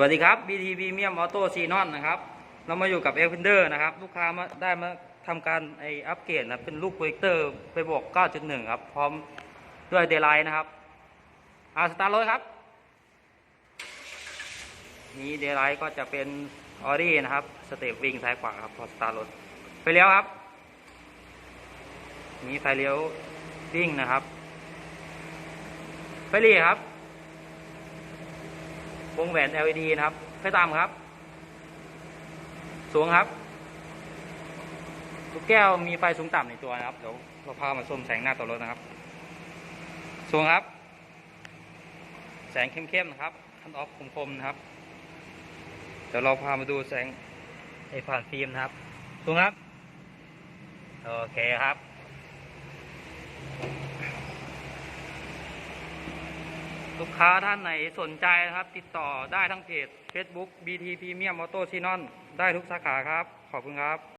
วัสดีครับ BT Premium Auto c n o n นะครับ เรามาอยู่กับ e l f i n d e r นะครับ ลูกค้ามาได้มาทำการไออัปเกรดนะเป็นลูกโปรเจคเตอร์ไปบอก9.1 ครับ พร้อมด้วยเดลไลท์นะครับอาสตาร์รถครับ นี้เดลไลท์ก็จะเป็นออดี้นะครับสเตปวิ่งซ้ายขวาครับพอสตาร์รถไปเลี้ยวครับมีไฟเลี้ยววิ่งนะครับไฟเลี้ยครับ วงแหวน LED นะครับไฟต่ำครับ สูงครับลูกแก้วมีไฟสูงต่ำในตัวนะครับ เดี๋ยวเราพามาชมแสงหน้าตัวรถนะครับ สูงครับ แสงเข้มๆนะครับคันออฟคมๆนะครับ เดี๋ยวเราพามาดูแสงไอ้ผ่านฟิล์มนะครับ สูงครับ โอเคครับ ลูกค้าท่านไหนสนใจนะครับ ติดต่อได้ทั้งเพจ Facebook BT Premium Auto s i n o n ได้ทุกสาขาครับ ขอบคุณครับ